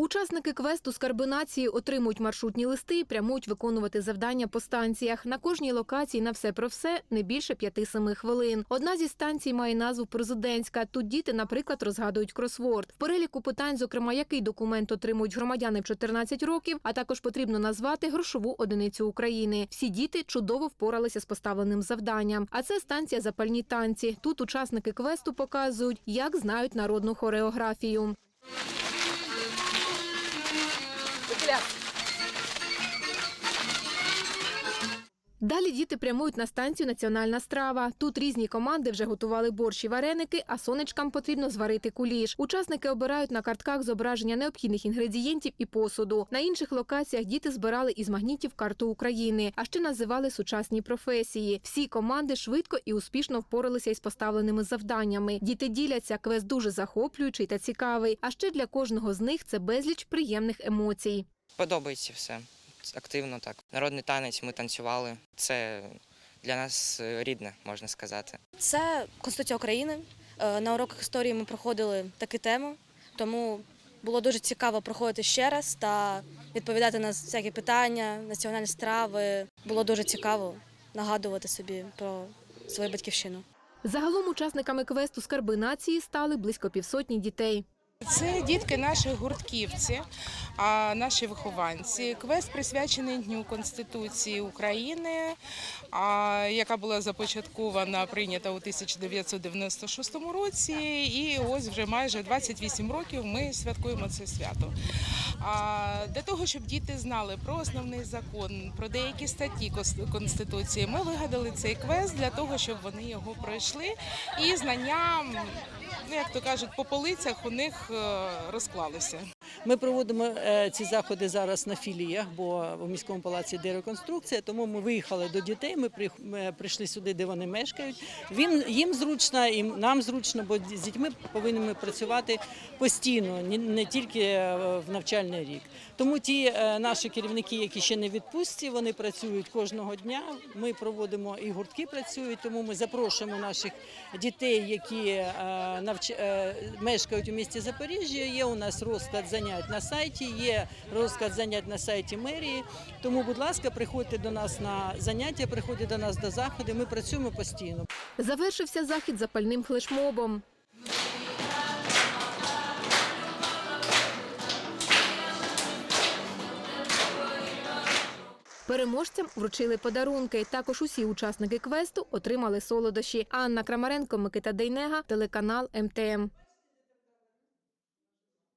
Учасники квесту скарби нації отримують маршрутні листи і прямують виконувати завдання по станціях. На кожній локації на все про все не більше 5-7 хвилин. Одна зі станцій має назву президентська. Тут діти, наприклад, розгадують кросворд. В переліку питань, зокрема, який документ отримують громадяни в 14 років, а також потрібно назвати грошову одиницю України. Всі діти чудово впоралися з поставленим завданням. А це станція запальні танці. Тут учасники квесту показують, як знають народну хореографію. Далі діти прямують на станцію Національна страва. Тут різні команди вже готували борщ і вареники, а сонечкам потрібно зварити куліш. Учасники обирають на картках зображення необхідних інгредієнтів і посуду. На інших локаціях діти збирали із магнітів карту України, а ще називали сучасні професії. Всі команди швидко і успішно впоралися із поставленими завданнями. Діти діляться, квест дуже захоплюючий та цікавий. А ще для кожного з них це безліч приємних емоцій. Подобається все. Активно так. Народний танець ми танцювали. Це для нас е, рідне, можна сказати. Це Конституція України. Е, На уроках історії ми проходили такі теми, тому було дуже цікаво проходити ще раз та відповідати на всякі питання, національні страви. Було дуже цікаво нагадувати собі про свою батьківщину. Загалом учасниками квесту скарби нації стали близько півсотні дітей. Це дітки наші гуртківці, а наші вихованці. Квест присвячений Дню Конституції України, яка була започаткована, прийнята у 1996 році. І ось вже майже 28 років ми святкуємо це свято. Для того, щоб діти знали про основний закон, про деякі статті Конституції, ми вигадали цей квест для того, щоб вони його пройшли і знання, ну як то кажуть, по полицях у них е, розклалися. Ми проводимо е, ці заходи зараз на філіях, бо у міському палаці йде реконструкція. Тому ми виїхали до дітей. Ми прийшли сюди, де вони мешкають. Він їм зручно, і нам зручно, бо з дітьми повинні працювати постійно, не тільки е, в навчальний рік. Тому ті е, наші керівники, які ще не відпустці, вони працюють кожного дня. Ми проводимо і гуртки працюють, тому ми запрошуємо наших дітей, які е, е, мешкають у місті Запоріжжя. Є у нас розклад занять на сайті, є розклад занять на сайті мерії. Тому, будь ласка, приходьте до нас на заняття, приходьте до нас до заходи. Ми працюємо постійно. Завершився захід запальним флешмобом. Переможцям вручили подарунки. Також усі учасники квесту отримали солодощі. Анна Крамаренко, Микита Дейнега, телеканал МТМ.